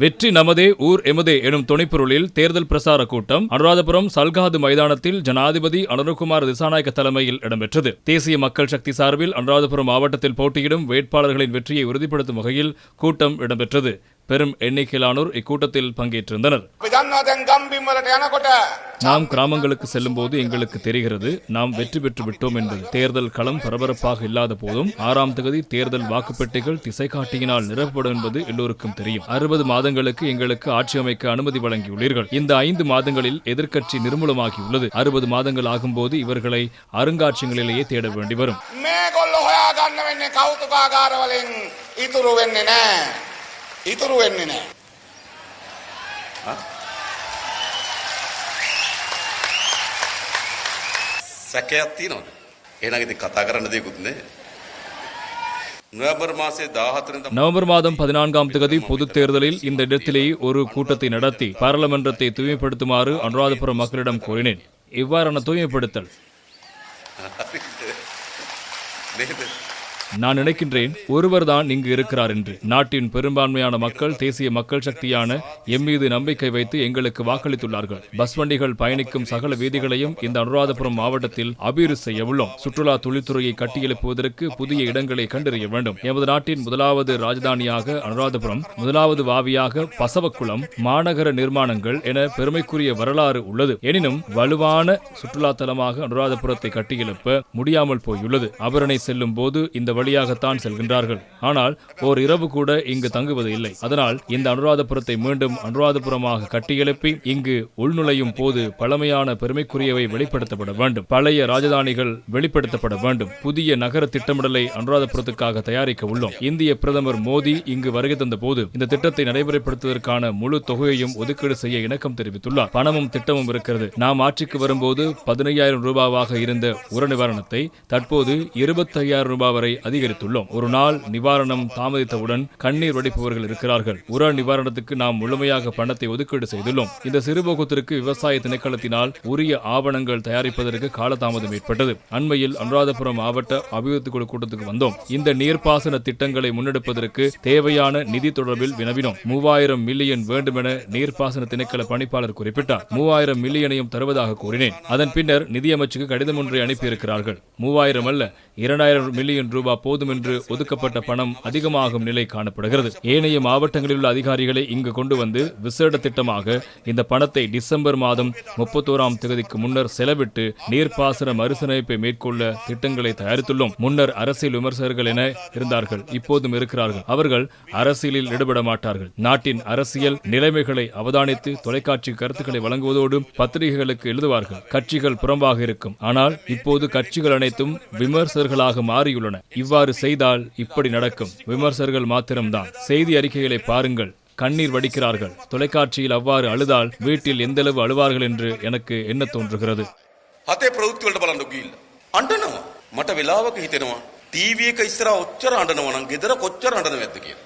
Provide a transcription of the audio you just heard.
வெற்றி நமதே ஊர் எமதே எனும் துணைப்பொருளில் தேர்தல் பிரசார கூட்டம் அனுராதபுரம் சல்காது மைதானத்தில் ஜனாதிபதி அனுரகுமார் திசாநாயக்க தலைமையில் இடம்பெற்றது. தேசிய மக்கள் சக்தி சார்பில் அனுராதபுரம் மாவட்டத்தில் போட்டியிடும் வேட்பாளர்களின் வெற்றியை உறுதிப்படுத்தும் வகையில் கூட்டம் இடம்பெற்றது. பெரும் எண்ணிக்கையிலானோர் இக்கூட்டத்தில் பங்கேற்றிருந்தனர். நாம் கிராமங்களுக்கு செல்லும் போது எங்களுக்கு தெரிகிறது நாம் வெற்றி பெற்று விட்டோம் என்பது தேர்தல் களம் பரபரப்பாக இல்லாத போதும் ஆறாம் தகுதி தேர்தல் வாக்குப்பெட்டிகள் திசைகாட்டியினால் நிரப்பப்படும் என்பது எல்லோருக்கும் தெரியும். அறுபது மாதங்களுக்கு எங்களுக்கு ஆட்சி அமைக்க அனுமதி வழங்கியுள்ளீர்கள். இந்த ஐந்து மாதங்களில் எதிர்க்கட்சி நிர்மூலமாகியுள்ளது. அறுபது மாதங்கள் ஆகும்போது இவர்களை அருங்காட்சியங்களிலேயே தேட வேண்டி வரும் ඉතුරු වෙන්නේ නෑ. ඉතුරු වෙන්නේ නෑ. සැකයක් තියෙනවද? එහෙනම් ඉතින් කතා කරන්න දෙයක්වත් නැහැ. නොවැම්බර් මාසේ 14 நவம்பர் மாதம் பதினான்காம் தேதி பொதுத் தேர்தலில் இந்த இடத்திலேயே ஒரு கூட்டத்தை நடத்தி பாராளுமன்றத்தை தூய்மைப்படுத்துமாறு அனுராதபுரம் மக்களிடம் கூறினேன் இவ்வாறான தூய்மைப்படுத்தல் නේද? நான் நினைக்கின்றேன் ஒருவர்தான் இங்கு இருக்கிறார் என்று. நாட்டின் பெரும்பான்மையான மக்கள் தேசிய மக்கள் சக்தியான எம் மீது நம்பிக்கை வைத்து எங்களுக்கு வாக்களித்துள்ளார்கள். பஸ் வண்டிகள் பயணிக்கும் சகல வீதிகளையும் இந்த அனுராதபுரம் மாவட்டத்தில் அபிவிருத்தி செய்ய உள்ளோம். சுற்றுலா தொழில்துறையை கட்டியெழுப்புவதற்கு புதிய இடங்களை கண்டறிய வேண்டும். எமது நாட்டின் முதலாவது ராஜதானியாக அனுராதபுரம் முதலாவது வாவியாக பசவக்குளம் மாநகர நிர்மாணங்கள் என பெருமைக்குரிய வரலாறு உள்ளது. எனினும் வலுவான சுற்றுலா தலமாக அனுராதபுரத்தை கட்டியெழுப்ப முடியாமல் போயுள்ளது. அபரணை செல்லும் போது இந்த வழியாகத்தான் செல்கின்றார்கள். ஆனால் ஓர் இரவு கூட இங்கு தங்குவது இல்லை. அதனால் இந்த அனுராதபுரத்தை மீண்டும் அனுராதபுரமாக கட்டியெழுப்பி இங்கு உள்நுழையும் போது பழமையான பெருமைக்குரியவை வெளிப்படுத்தப்பட வேண்டும். பழைய ராஜதானிகள் வெளிப்படுத்தப்பட வேண்டும். புதிய நகர திட்டமிடலை அனுராதபுரத்துக்காக தயாரிக்க உள்ளோம். இந்திய பிரதமர் மோடி இங்கு வருகை தந்த போது இந்த திட்டத்தை நடைமுறைப்படுத்துவதற்கான முழு தொகையையும் ஒதுக்கீடு செய்ய இணக்கம் தெரிவித்துள்ளார். பணமும் திட்டமும் இருக்கிறது. நாம் ஆட்சிக்கு வரும்போது பதினையாயிரம் ரூபாவாக இருந்த உர நிவாரணத்தை தற்போது இருபத்தையாயிரம் ரூபாய் வரை அதிகரித்துள்ளோம். ஒரு நாள் நிவாரணம் தாமதித்தவுடன் கண்ணீர் வடிப்பவர்கள் இருக்கிறார்கள். உர நிவாரணத்துக்கு நாம் முழுமையாக பணத்தை ஒதுக்கீடு செய்துள்ளோம். இந்த சிறுபோகத்திற்கு விவசாய திணைக்களத்தினால் உரிய ஆவணங்கள் தயாரிப்பதற்கு காலதாமதம் ஏற்பட்டது. அண்மையில் அனுராதபுரம் மாவட்ட அபிவிருத்தி குழு கூட்டத்துக்கு வந்தோம். இந்த நீர்ப்பாசன திட்டங்களை முன்னெடுப்பதற்கு தேவையான நிதி தொடர்பில் வினவினோம். மூவாயிரம் மில்லியன் வேண்டுமென நீர்ப்பாசன திணைக்கள பணிப்பாளர் குறிப்பிட்டார். மூவாயிரம் மில்லியனையும் தருவதாக கூறினேன். அதன் பின்னர் நிதியமைச்சுக்கு கடிதம் ஒன்றை அனுப்பியிருக்கிறார்கள். மூவாயிரம் அல்ல இரண்டாயிரம் மில்லியன் ரூபாய் போதும் என்று ஒதுக்கப்பட்ட பணம் அதிகமாகும் நிலை காணப்படுகிறது. ஏனைய மாவட்டங்களில் உள்ள அதிகாரிகளை இங்கு கொண்டு வந்து விசேட திட்டமாக இந்த பணத்தை டிசம்பர் மாதம் முப்பத்தோராம் தேதிக்கு முன்னர் செலவிட்டு நீர்ப்பாசன மறுசீரமைப்பை மேற்கொள்ள திட்டங்களை தயாரித்துள்ளோம். முன்னர் அரசியல் விமர்சகர்கள் என இருந்தார்கள். இப்போதும் இருக்கிறார்கள். அவர்கள் அரசியலில் ஈடுபட மாட்டார்கள். நாட்டின் அரசியல் நிலைமைகளை அவதானித்து தொலைக்காட்சி கருத்துக்களை வழங்குவதோடு பத்திரிகைகளுக்கு எழுதுவார்கள். கட்சிகள் புறம்பாக இருக்கும். ஆனால் இப்போது கட்சிகள் அனைத்தும் விமர்சகர்களாக மாறியுள்ளன. இவ்வாறு செய்தால் இப்படி நடக்கும் விமர்சகர்கள் மாத்திரம்தான் செய்தி அறிக்கைகளை பாருங்கள் கண்ணீர் வடிக்கிறார்கள் தொலைக்காட்சியில் அவ்வாறு அழுதால் வீட்டில் எந்தளவு அழுவார்கள் என்று எனக்கு என்ன தோன்றுகிறது හතේ ප්‍රවෘත්ති වලට බලන්න ගිහිල්ලා. අඬනවා. මට වෙලාවක හිතෙනවා ටීවී එක ඉස්සරහා ඔච්චර අඬනවා නම් ගෙදර කොච්චර අඬනවද කියලා.